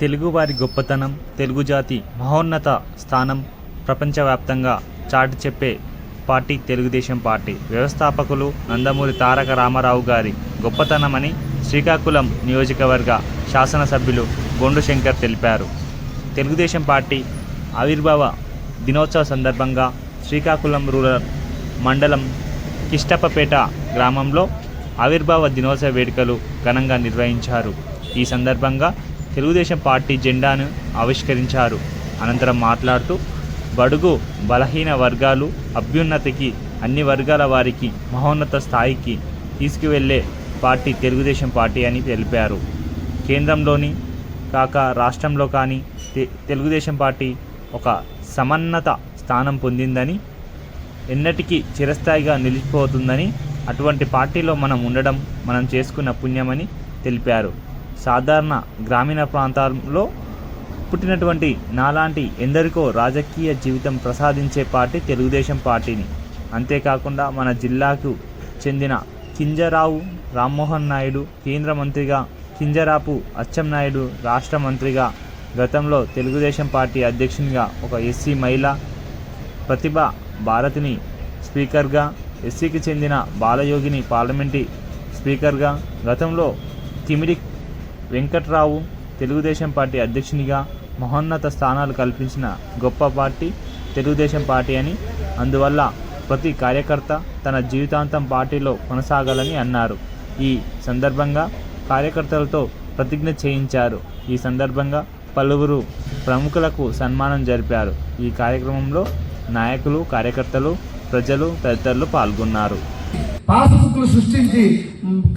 తెలుగువారి గొప్పతనం తెలుగు జాతి మహోన్నత స్థానం ప్రపంచవ్యాప్తంగా చాటి చెప్పే పార్టీ తెలుగుదేశం పార్టీ. వ్యవస్థాపకులు నందమూరి తారక రామారావు గారి గొప్పతనమని శ్రీకాకుళం నియోజకవర్గ శాసనసభ్యులు గొండు శంకర్ తెలిపారు. తెలుగుదేశం పార్టీ ఆవిర్భావ దినోత్సవ సందర్భంగా శ్రీకాకుళం రూరల్ మండలం కిష్టపపేట గ్రామంలో ఆవిర్భావ దినోత్సవ వేడుకలు ఘనంగా నిర్వహించారు. ఈ సందర్భంగా తెలుగుదేశం పార్టీ జెండాను ఆవిష్కరించారు. అనంతరం మాట్లాడుతూ బడుగు బలహీన వర్గాలు అభ్యున్నతికి అన్ని వర్గాల వారికి మహోన్నత స్థాయికి తీసుకువెళ్ళే పార్టీ తెలుగుదేశం పార్టీ అని తెలిపారు. కేంద్రంలోని కాక రాష్ట్రంలో కానీ తెలుగుదేశం పార్టీ ఒక సమన్నత స్థానం పొందిందని ఎన్నటికీ చిరస్థాయిగా నిలిచిపోతుందని అటువంటి పార్టీలో మనం ఉండడం మనం చేసుకున్న పుణ్యమని తెలిపారు. సాధారణ గ్రామీణ ప్రాంతాల్లో పుట్టినటువంటి నాలాంటి ఎందరికో రాజకీయ జీవితం ప్రసాదించే పార్టీ తెలుగుదేశం పార్టీని. అంతేకాకుండా మన జిల్లాకు చెందిన కింజరావు రామ్మోహన్ నాయుడు కేంద్ర మంత్రిగా కింజరాపు అచ్చెన్నాయుడు రాష్ట్ర మంత్రిగా గతంలో తెలుగుదేశం పార్టీ అధ్యక్షునిగా ఒక ఎస్సీ మహిళ ప్రతిభ భారతిని స్పీకర్గా ఎస్సీకి చెందిన బాలయోగిని పార్లమెంటీ స్పీకర్గా గతంలో కిమిడిక్ వెంకట్రావు తెలుగుదేశం పార్టీ అధ్యక్షునిగా మహోన్నత స్థానాలు కల్పించిన గొప్ప పార్టీ తెలుగుదేశం పార్టీ అని. అందువల్ల ప్రతి కార్యకర్త తన జీవితాంతం పార్టీలో కొనసాగాలని అన్నారు. ఈ సందర్భంగా కార్యకర్తలతో ప్రతిజ్ఞ చేయించారు. ఈ సందర్భంగా పలువురు ప్రముఖులకు సన్మానం జరిపారు. ఈ కార్యక్రమంలో నాయకులు కార్యకర్తలు ప్రజలు తదితరులు పాల్గొన్నారు. పాసబుక్లు సృష్టించి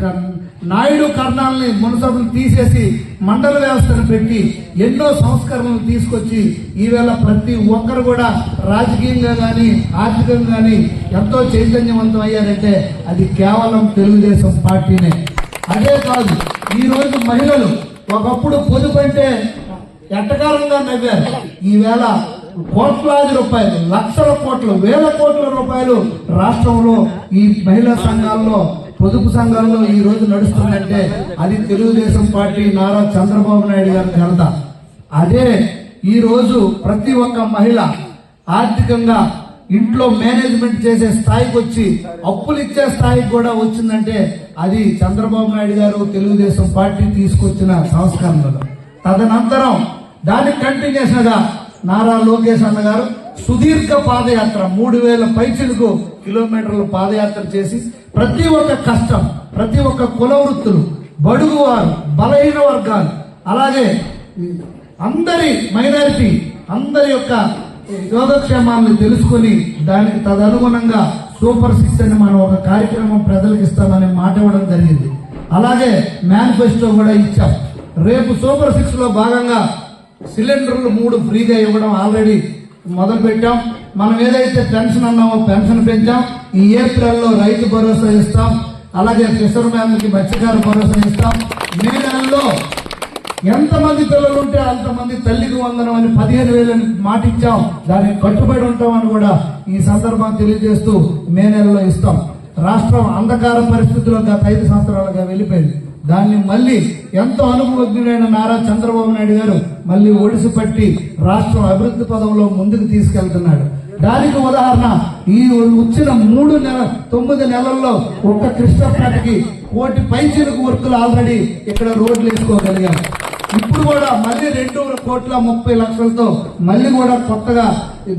క- నాయుడు కర్ణాలని మునసభలు తీసేసి మండల వ్యవస్థను పెట్టి ఎన్నో సంస్కరణలు తీసుకొచ్చి ఈవేళ ప్రతి ఒక్కరు కూడా రాజకీయంగా కానీ ఆర్థికంగా కానీ ఎంతో చైతన్యవంతం అయ్యారంటే అది కేవలం తెలుగుదేశం పార్టీనే. అదే కాదు ఈ రోజు మహిళలు ఒకప్పుడు పొదుపు అంటే ఎట్టకారంగా నవ్వారు. ఈవేళ కోట్లాది రూపాయలు లక్షల కోట్లు వేల కోట్ల రూపాయలు రాష్ట్రంలో ఈ మహిళా సంఘాల్లో పొదుపు సంఘాల్లో ఈ రోజు నడుస్తుందంటే అది తెలుగుదేశం పార్టీ నారా చంద్రబాబు నాయుడు గారి ఘనత. అదే ఈ రోజు ప్రతి ఒక్క మహిళ ఆర్థికంగా ఇంట్లో మేనేజ్మెంట్ చేసే స్థాయికి వచ్చి అప్పులు ఇచ్చే స్థాయికి కూడా వచ్చిందంటే అది చంద్రబాబు నాయుడు గారు తెలుగుదేశం పార్టీ తీసుకొచ్చిన సంస్కరణలు. తదనంతరం దానికి కంటిన్యూషన్గా నారా లోకేష్ అన్న గారు సుదీర్ఘ పాదయాత్ర మూడు వేల పైచులకు కిలోమీటర్లు పాదయాత్ర చేసి ప్రతి ఒక్క కష్టం ప్రతి ఒక్క కుల వృత్తులు బడుగు వారు బలహీన వర్గాలు అలాగే అందరి మైనారిటీ అందరి యొక్క యోగక్షేమాలను తెలుసుకొని దానికి తదనుగుణంగా సూపర్ సిక్స్ అని మనం ఒక కార్యక్రమం ప్రజలకు ఇస్తామని మాట ఇవ్వడం జరిగింది. అలాగే మేనిఫెస్టో కూడా ఇచ్చాం. రేపు సూపర్ సిక్స్లో భాగంగా సిలిండర్లు మూడు ఫ్రీగా ఇవ్వడం ఆల్రెడీ మొదలు పెట్టాం మనం ఏదైతే పెన్షన్ అన్నామో పెన్షన్ పెంచాం. ఈ ఏప్రిల్లో రైతు భరోసా ఇస్తాం. అలాగే ఫిషర్మ్యాన్కి మత్స్యకార భరోసా ఇస్తాం. మే నెలలో ఎంతమంది పిల్లలు ఉంటే అంతమంది తల్లికి వందనం అని పదిహేను వేలని మాట ఇచ్చాం. దానికి కట్టుబడి ఉంటామని కూడా ఈ సందర్భం తెలియజేస్తూ మే నెలలో ఇస్తాం. రాష్ట్రం అంధకార పరిస్థితుల్లో గత ఐదు సంవత్సరాలుగా వెళ్ళిపోయింది. దాన్ని మళ్ళీ ఎంతో అనుభవజ్ఞుడైన నారా చంద్రబాబు నాయుడు గారు మళ్ళీ ఒడిసి పట్టి రాష్ట్రం అభివృద్ధి పదంలో ముందుకు తీసుకెళ్తున్నాడు. దానికి ఉదాహరణ ఈ వచ్చిన మూడు నెల తొమ్మిది నెలల్లో ఒక్క కృష్ణపేటకి కోటి పైచిలకు వర్కులు ఆల్రెడీ ఇక్కడ రోడ్లు వేసుకోగలిగాం. ఇప్పుడు కూడా మళ్ళీ రెండు కోట్ల ముప్పై లక్షలతో మళ్ళీ కూడా కొత్తగా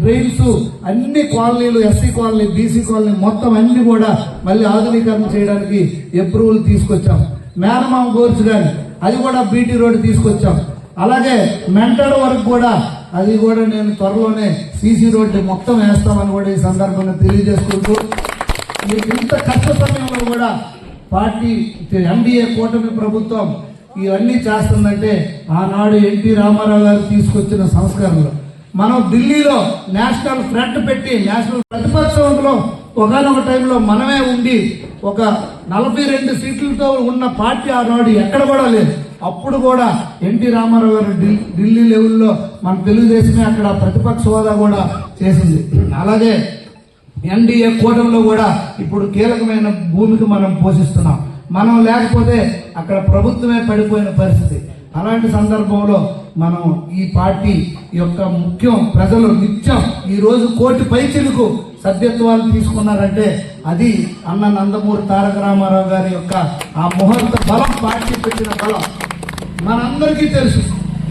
డ్రైన్స్ అన్ని కాలనీలు ఎస్సీ కాలనీ బీసీ కాలనీ మొత్తం అన్ని కూడా మళ్ళీ ఆధునీకరణ చేయడానికి అప్రూవల్ తీసుకొచ్చాం. మేనమామ గోర్స్ గాని అది కూడా బీటీ రోడ్ తీసుకొచ్చాం. అలాగే మెంటల్ వరకు కూడా అది కూడా నేను త్వరలోనే సీసీ రోడ్డు మొత్తం వేస్తామని కూడా ఈ సందర్భంగా తెలియజేసుకుంటూ మీకు ఇంత కష్ట సమయంలో కూడా పార్టీ ఎన్డీఏ కూటమి ప్రభుత్వం ఇవన్నీ చేస్తుందంటే ఆనాడు ఎన్టీ రామారావు గారు తీసుకొచ్చిన సంస్కరణలు. మనం ఢిల్లీలో నేషనల్ ఫ్రంట్ పెట్టి నేషనల్ ప్రతిపక్షంలో ఒకనొక టైంలో మనమే ఉండి ఒక నలభై రెండు సీట్లతో ఉన్న పార్టీ ఆనాడు ఎక్కడ కూడా లేదు. అప్పుడు కూడా ఎన్టీ రామారావు గారు ఢిల్లీ లెవెల్లో మన తెలుగుదేశమే అక్కడ ప్రతిపక్ష హోదా కూడా చేసింది. అలాగే ఎన్డీఏ కూటమిలో కూడా ఇప్పుడు కీలకమైన భూమికి మనం పోషిస్తున్నాం. మనం లేకపోతే అక్కడ ప్రభుత్వమే పడిపోయిన పరిస్థితి. అలాంటి సందర్భంలో మనం ఈ పార్టీ యొక్క ముఖ్యం ప్రజలు నిత్యం ఈరోజు కోటి పైచిలకు సభ్యత్వాలు తీసుకున్నారంటే అది అన్న నందమూరి తారక రామారావు గారి యొక్క ఆ ముహూర్త బలం పార్టీ పెట్టిన బలం. మనందరికీ తెలుసు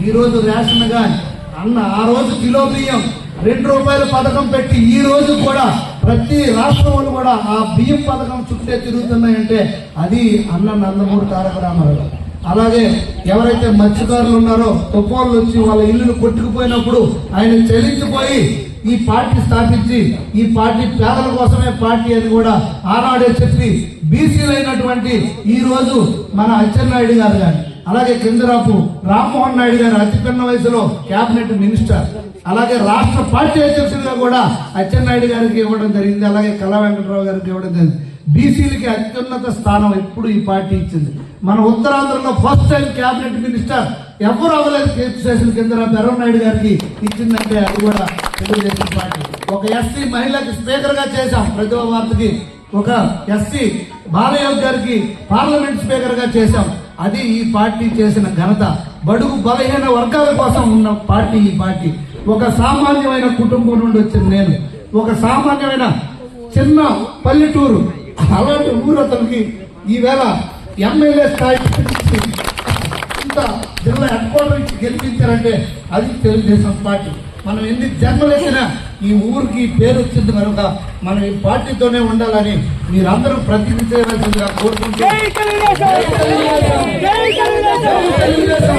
ఈరోజు రేషన్ కానీ అన్న ఆ రోజు కిలో బియ్యం రెండు రూపాయల పథకం పెట్టి ఈ రోజు కూడా ప్రతి రాష్ట్రంలో కూడా ఆ బియ్యం పథకం చుట్టే తిరుగుతున్నాయంటే అది అన్న నందమూరి తారక రామారావు. అలాగే ఎవరైతే మత్స్యకారులు ఉన్నారో తుఫాన్లు వచ్చి వాళ్ళ ఇల్లులు కొట్టుకుపోయినప్పుడు ఆయన చెల్లించిపోయి ఈ పార్టీ స్థాపించి ఈ పార్టీ పేదల కోసమే పార్టీ అని కూడా ఆనాడే చెప్పి బీసీలైనటువంటి ఈ రోజు మన అచ్చెన్నాయుడు గారు కానీ అలాగే కిందరాపు రామ్మోహన్ నాయుడు గారు అతిపిన్న వయసులో కేబినెట్ మినిస్టర్ అలాగే రాష్ట్ర పార్టీ అధ్యక్షుడిగా కూడా అచ్చెన్నాయుడు గారికి ఇవ్వడం జరిగింది అలాగే కళా వెంకటరావు గారికి ఇవ్వడం జరిగింది. బీసీలకి అత్యున్నత స్థానం ఎప్పుడు ఈ పార్టీ ఇచ్చింది? మన ఉత్తరాంధ్రలో ఫస్ట్ టైం క్యాబినెట్ మినిస్టర్ ఎవరు అవ్వలేదు కీర్తి చేసిన కింద నాయుడు గారికి ఇచ్చిందంటే అది కూడా తెలుగుదేశం పార్టీ. ఒక ఎస్సీ మహిళకి స్పీకర్గా చేశాం ప్రతిభా వార్తకి. ఒక ఎస్సీ బాలయ్య గారికి పార్లమెంట్ స్పీకర్గా చేశాం. అది ఈ పార్టీ చేసిన ఘనత. బడుగు బలహీన వర్గాల కోసం ఉన్న పార్టీ ఈ పార్టీ. ఒక సామాన్యమైన కుటుంబం నుండి వచ్చిన నేను. ఒక సామాన్యమైన చిన్న పల్లెటూరు. అలాంటి ఊరు అతనికి ఈవేళ ఎమ్మెల్యే స్థాయి నుంచి ఇంత జిల్లా హెడ్ క్వార్టర్ ఇచ్చి గెలిపించారంటే అది తెలుగుదేశం పార్టీ. మనం ఎన్ని జన్మలేసినా ఈ ఊరికి పేరు వచ్చింది కనుక మనం ఈ పార్టీతోనే ఉండాలని మీరందరూ ప్రతిజ్ఞ చేయవలసిందిగా కోరుకుంటూ తెలుగుదేశం!